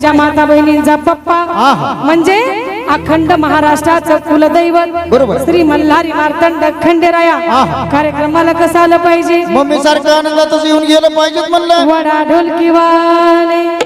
ज्या माता बहिणींचा पप्पा. म्हणजे अखंड महाराष्ट्राचं कुलदैवत बरोबर. श्री मल्हारी मार्तंड खंडेराया. कार्यक्रमाला कसं आलं पाहिजे मम्मी सारखं आनंदातच येऊन गेलं पाहिजेत म्हणलं वडा ढोलकी वाले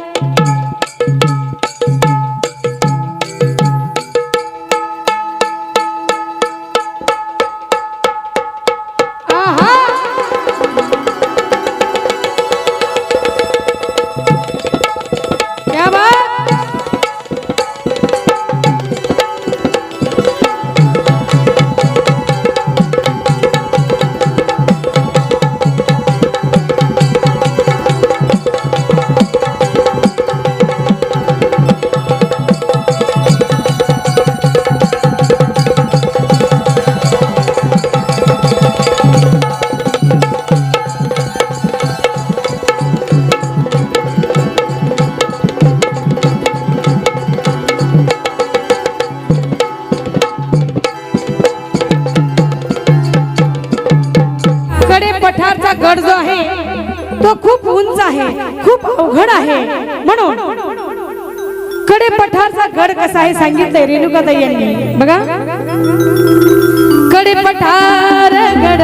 तो खूप उंच आहे खूप अवघड आहे. म्हणून कडे पठारचा गड कसा आहे सांगितलंय रेणुकाताई यांनी. बघा. कडे पठार गड.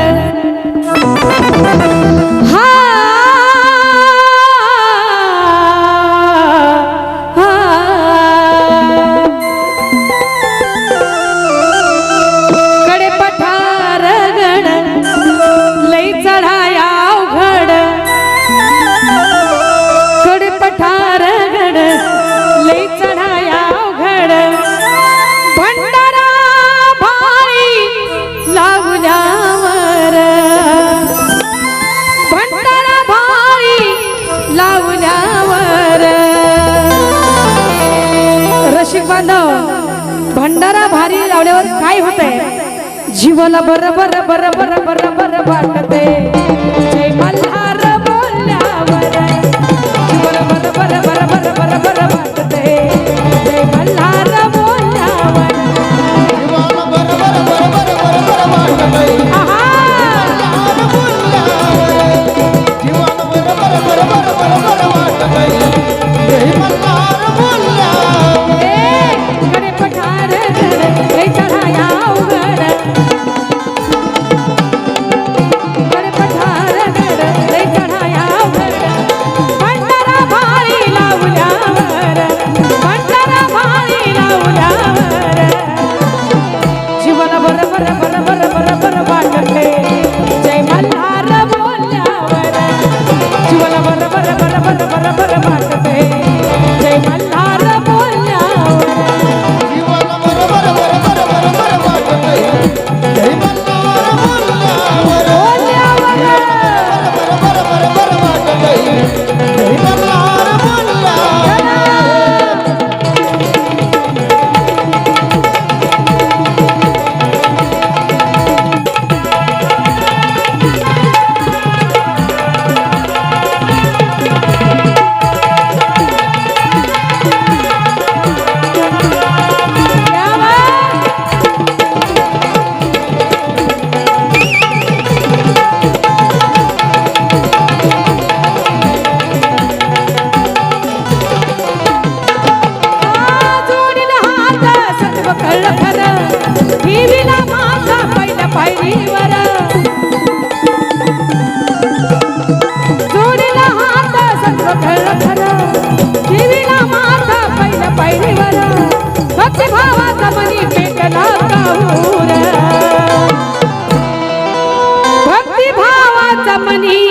लावल्यावर जीवाला बर बर बर बर बर बर वाटते. तमनी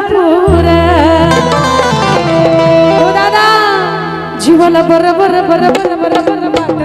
পুরা ও দাদা জীবন বরবর বরবর বরবর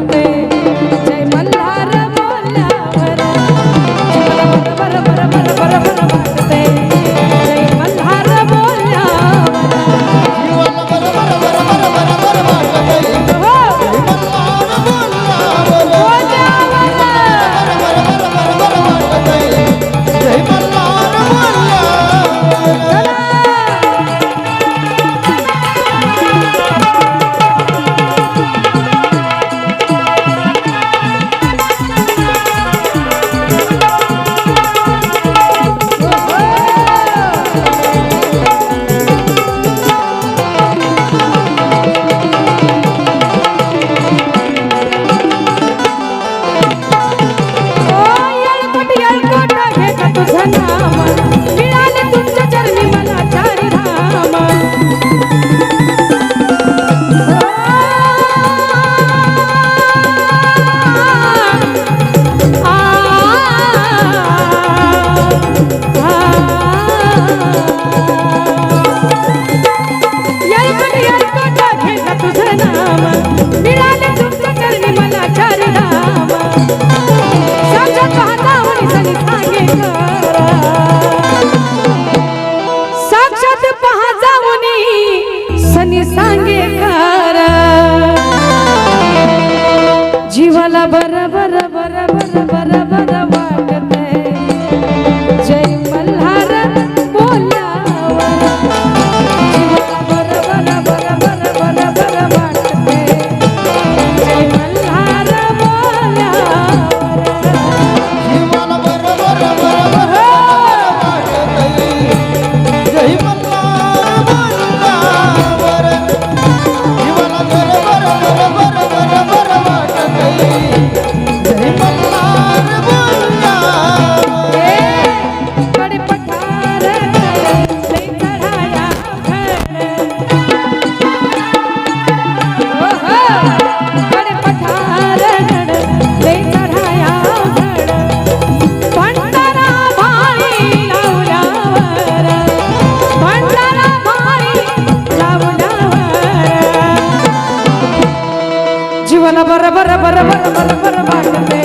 बर बर बर बर बर बर वाटते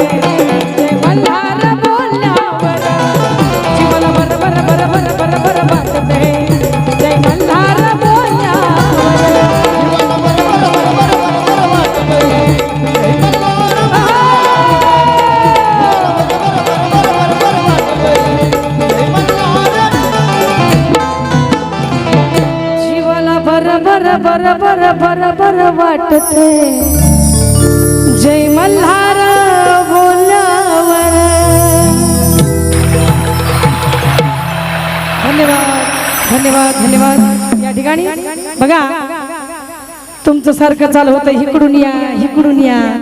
ते मल्हार बर बर बर बर बर वाटते मल्हार बोलावर धन्यवाद धन्यवाद धन्यवाद. या ठिकाणी बघा तुमचं सारखं चालू होतं इकडून या इकडून या.